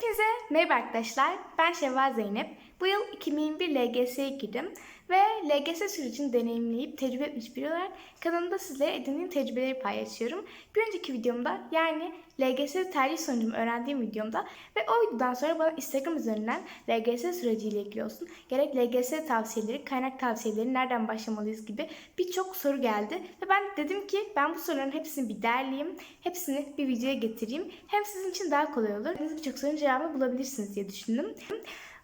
Hepinize merhaba arkadaşlar. Ben Şevval Zeynep. Bu yıl 2021 LGS'ye girdim ve LGS sürecini deneyimleyip tecrübe etmiş biri olarak kanalımda sizlere edindiğim tecrübeleri paylaşıyorum. Bir önceki videomda yani LGS tercih sonucumu öğrendiğim videomda ve o videodan sonra bana Instagram üzerinden LGS süreciyle ilgili olsun gerek LGS tavsiyeleri, kaynak tavsiyeleri, nereden başlamalıyız gibi birçok soru geldi. Ve ben dedim ki ben bu soruların hepsini bir derleyeyim, hepsini bir videoya getireyim. Hem sizin için daha kolay olur, birçok sorunun cevabını bulabilirsiniz diye düşündüm.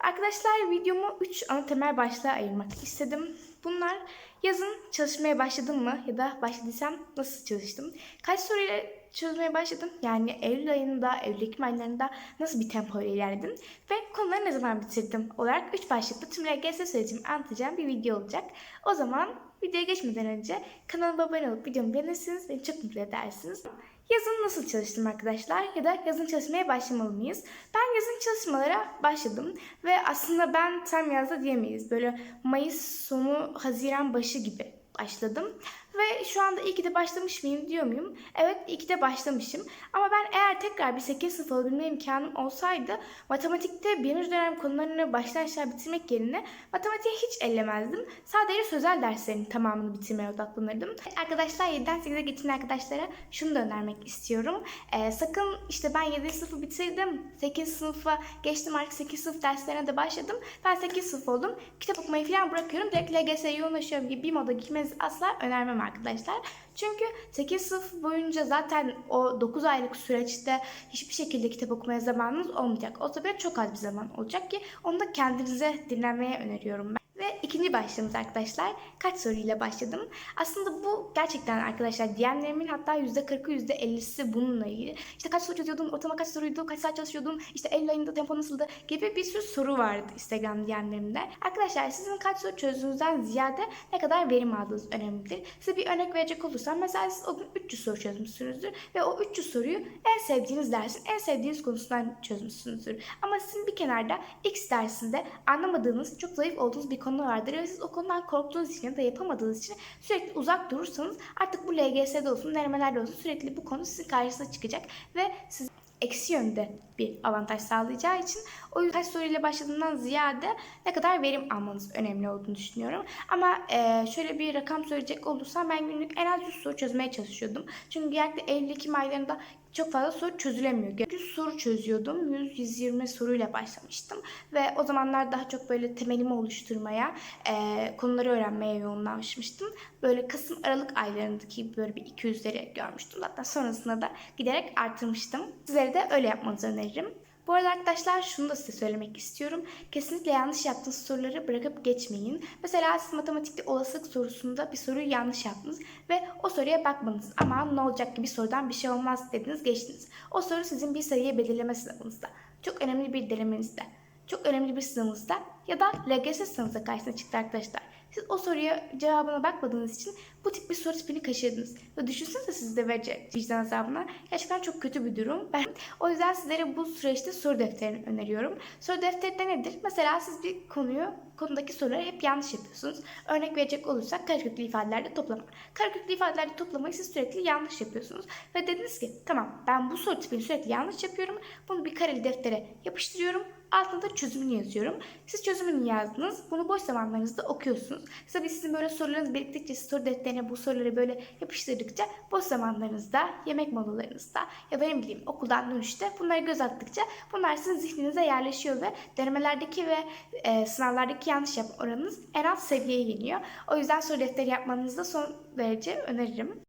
Arkadaşlar videomu 3 ana temel başlığa ayırmak istedim. Bunlar yazın çalışmaya başladım mı ya da başladıysam nasıl çalıştım? Kaç soruyla çözmeye başladım? Yani Eylül ayında, Eylül-Ekim aylarında nasıl bir tempo ile ilerledim? Ve konuları ne zaman bitirdim? Olarak 3 başlıklı tüm LGS sürecimi anlatacağım bir video olacak. O zaman videoya geçmeden önce kanalıma abone olup videomu beğenirsiniz. Beni çok mutlu edersiniz. Yazın nasıl çalıştım arkadaşlar ya da yazın çalışmaya başlamalı mıyız? Ben yazın çalışmalara başladım ve aslında ben tam yazda diyemeyiz. Böyle Mayıs sonu, Haziran başı gibi başladım. Ve şu anda iyi ki de başlamış mıyım diyor muyum? Evet iyi ki de başlamışım. Ama ben eğer tekrar bir 8 sınıf alabilme imkanım olsaydı matematikte birinci dönem konularını baştan aşağı bitirmek yerine matematiği hiç ellemezdim. Sadece sözel derslerin tamamını bitirmeye odaklanırdım. Arkadaşlar 7'den 8'e geçen arkadaşlara şunu da önermek istiyorum. Ee, sakın işte ben 7. sınıfı bitirdim. 8 sınıfa geçtim artık 8 sınıf derslerine de başladım. Ben 8 sınıf oldum. Kitap okumayı falan bırakıyorum. Direkt LGS'ye yoğunlaşıyorum gibi bir moda girmenizi asla önermem arkadaşlar. Çünkü 8 sınıf boyunca zaten o 9 aylık süreçte hiçbir şekilde kitap okumaya zamanınız olmayacak. O tabii çok az bir zaman olacak ki onu da kendinize dinlenmeye öneriyorum ben. Ve ikinci başlığımız arkadaşlar kaç soruyla başladım. Aslında bu gerçekten arkadaşlar diyenlerimin hatta %40'ı %50'si bununla ilgili. İşte kaç soru çözüyordun, ortalama kaç soruydu, kaç saat çalışıyordun, işte Eylül ayında tempo nasıldı gibi bir sürü soru vardı Instagram diyenlerimde. Arkadaşlar sizin kaç soru çözdüğünüzden ziyade ne kadar verim aldığınız önemlidir. Size bir örnek verecek olursam mesela siz o gün 300 soru çözmüşsünüzdür ve o 300 soruyu en sevdiğiniz dersin en sevdiğiniz konusundan çözmüşsünüzdür. Ama sizin bir kenarda X dersinde anlamadığınız, çok zayıf olduğunuz bir konu vardır ve siz o konudan korktuğunuz için ya da yapamadığınız için sürekli uzak durursanız artık bu LGS'de olsun, denemelerde olsun sürekli bu konu sizin karşınıza çıkacak ve siz eksi yönde bir avantaj sağlayacağı için o yüzden kaç soruyla başladığından ziyade ne kadar verim almanız önemli olduğunu düşünüyorum. Ama e, şöyle bir rakam söyleyecek olursam ben günlük en az 100 soru çözmeye çalışıyordum. Çünkü genellikle Eylül-Ekim aylarında çok fazla soru çözülemiyor. 100 soru çözüyordum. 100-120 soruyla başlamıştım. Ve o zamanlar daha çok böyle temelimi oluşturmaya, e, konuları öğrenmeye yoğunlaşmıştım. Böyle Kasım Aralık aylarındaki böyle bir 200'leri görmüştüm. Hatta sonrasında da giderek artırmıştım. Sizlere de öyle yapmanızı öneririm. Bu arada arkadaşlar şunu da size söylemek istiyorum. Kesinlikle yanlış yaptığınız soruları bırakıp geçmeyin. Mesela siz matematikte olasılık sorusunda bir soruyu yanlış yaptınız ve o soruya bakmadınız. Ama ne olacak gibi sorudan bir şey olmaz dediniz geçtiniz. O soru sizin bir sayıyı belirleme sınavınızda. Çok önemli bir denemenizde. Çok önemli bir sınavınızda ya da LGS sınavınıza karşısına çıktı arkadaşlar. Siz o soruya cevabına bakmadığınız için bu tip bir soru tipini kaçırdınız. Ve düşünsenize siz de verecek vicdan azabına. Gerçekten çok kötü bir durum. Ben o yüzden sizlere bu süreçte soru defterini öneriyorum. Soru defteri de nedir? Mesela siz bir konuyu, konudaki soruları hep yanlış yapıyorsunuz. Örnek verecek olursak kareköklü ifadelerde toplama. Kareköklü ifadelerde toplamayı siz sürekli yanlış yapıyorsunuz. Ve dediniz ki tamam ben bu soru tipini sürekli yanlış yapıyorum. Bunu bir kareli deftere yapıştırıyorum. Altında da çözümünü yazıyorum. Siz çözümünü yazdınız. Bunu boş zamanlarınızda okuyorsunuz. Tabii sizin böyle sorularınız biriktikçe soru defterine bu soruları böyle yapıştırdıkça boş zamanlarınızda, yemek molalarınızda ya da ne bileyim okuldan dönüşte bunları göz attıkça bunlar sizin zihninize yerleşiyor ve denemelerdeki ve e, sınavlardaki yanlış yapma oranınız en alt seviyeye iniyor. O yüzden soru defteri yapmanızı da son derece öneririm.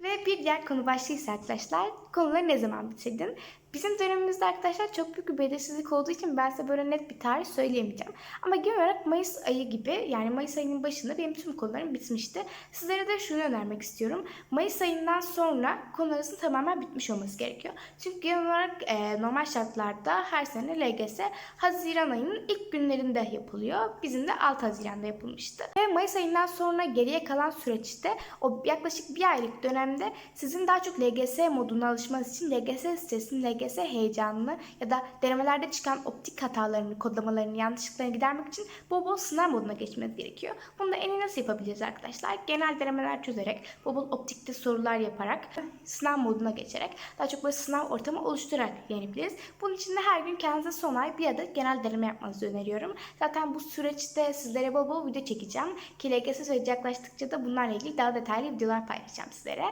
Ve bir diğer konu başlığı ise arkadaşlar konuları ne zaman bitirdin? Bizim dönemimizde arkadaşlar çok büyük bir belirsizlik olduğu için ben size böyle net bir tarih söyleyemeyeceğim. Ama genel olarak Mayıs ayı gibi yani Mayıs ayının başında benim tüm konularım bitmişti. Sizlere de şunu önermek istiyorum. Mayıs ayından sonra konularınızın tamamen bitmiş olması gerekiyor. Çünkü genel olarak e, normal şartlarda her sene LGS Haziran ayının ilk günlerinde yapılıyor. Bizim de 6 Haziran'da yapılmıştı. Ve Mayıs ayından sonra geriye kalan süreçte o yaklaşık bir aylık dönemde sizin daha çok LGS moduna alışmanız için LGS stresini, LGS heyecanını ya da denemelerde çıkan optik hatalarını, kodlamalarını, yanlışlıklarını gidermek için bol bol sınav moduna geçmeniz gerekiyor. Bunu da en iyi nasıl yapabiliriz arkadaşlar? Genel denemeler çözerek, bol bol optikte sorular yaparak, sınav moduna geçerek, daha çok böyle sınav ortamı oluşturarak yenebiliriz. Bunun için de her gün kendinize son ay bir adet genel deneme yapmanızı öneriyorum. Zaten bu süreçte sizlere bol bol video çekeceğim. Ki LGS süreci yaklaştıkça da bunlarla ilgili daha detaylı videolar paylaşacağım sizlere.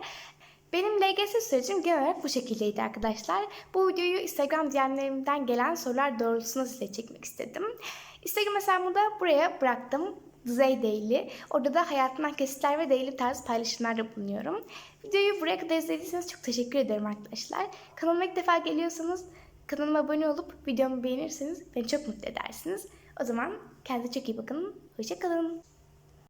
Benim LGS sürecim genel olarak bu şekildeydi arkadaşlar. Bu videoyu Instagram DM'lerimden gelen sorular doğrultusunda size çekmek istedim. Instagram hesabımı da buraya bıraktım. Düzey Daily. Orada da hayatımdan kesitler ve daily tarz paylaşımlarda bulunuyorum. Videoyu buraya kadar izlediyseniz çok teşekkür ederim arkadaşlar. Kanalıma ilk defa geliyorsanız kanalıma abone olup videomu beğenirseniz beni çok mutlu edersiniz. O zaman kendinize çok iyi bakın. Hoşçakalın.